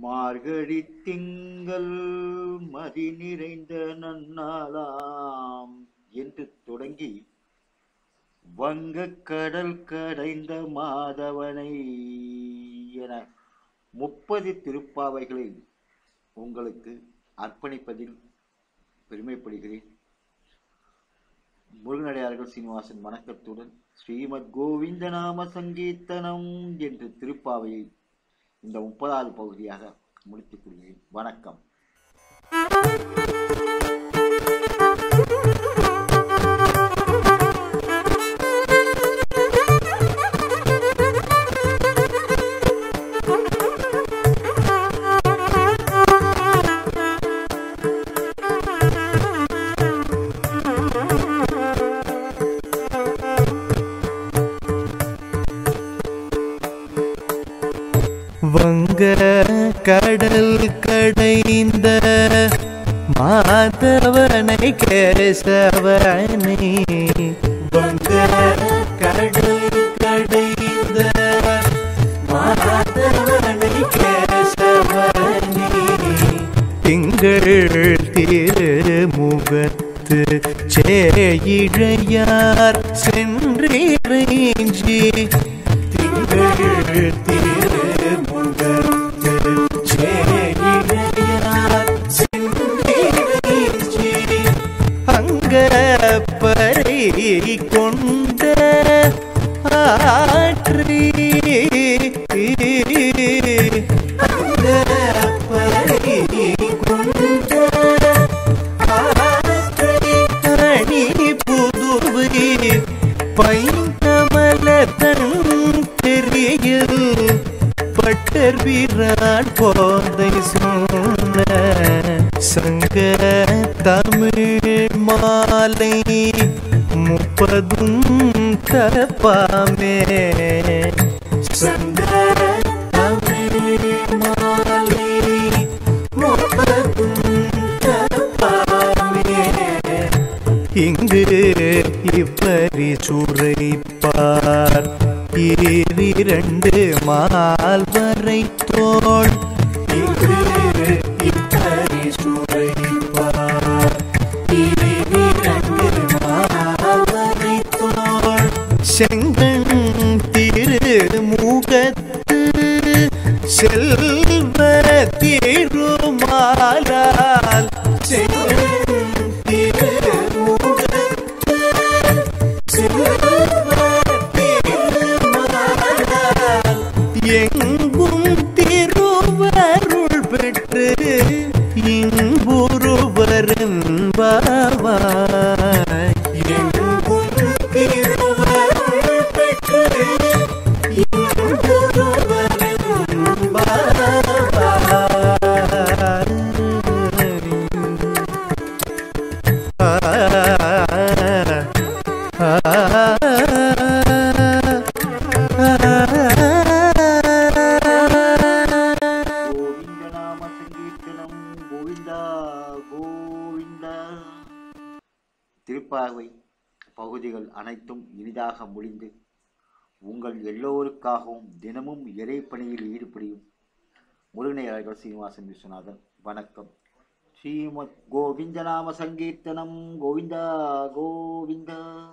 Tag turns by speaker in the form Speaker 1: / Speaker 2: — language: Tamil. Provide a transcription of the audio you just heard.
Speaker 1: மார்கழி திங்கள் மதி நிறைந்த நன்னாளாம் என்று தொடங்கி வங்கக் கடல் கடைந்த மாதவனை என முப்பது திருப்பாவைகளை உங்களுக்கு அர்ப்பணிப்பதில் பெருமைப்படுகிறேன். முருகனடையார்கள் சீனிவாசன் வணக்கத்துடன் ஸ்ரீமத் கோவிந்த நாம சங்கீர்த்தனம் என்று திருப்பாவையை இந்த முப்பதாவது பகுதியாக முடித்துக் கொள்கிறேன். வணக்கம்.
Speaker 2: வங்க கடல் கடைந்த மாதவனை கேசவனை. வங்க கடல் கடைந்த மாதவனை கேசவனை. திங்கள் திருமுகத்து சேயிழையார் சென்றிறைஞ்சி. திங்கள் அங்க பறை கொண்ட ஆற்றி. அங்க பறை தெரியல் பட்டர் வீரான் போதை சொன்ன சங்க தமிழ் மாலை முப்பதும் தப்பாமே இங்கு இப்பரி சுரைப்பார். இரண்டு மால்வரை தோள் இங்கு இப்பரி செல்வ திருமாலால் எங்கும் திருவருள் பெற்று இன்புருவரும் பாவாய். எங்கும் திருவருள் பெற்று
Speaker 1: கோவிந்தா கோவிந்தா. திருப்பாவை பகுதிகள் அனைத்தும் இனிதாக முடிந்து உங்கள் எல்லோருக்காகவும் தினமும் இறைப்பணியில் ஈடுபடியும். முருகனையாளர்கள் சீனிவாசன் விஸ்வநாதன். வணக்கம். ஸ்ரீமத் கோவிந்த நாம சங்கீர்த்தனம். கோவிந்தா கோவிந்தா.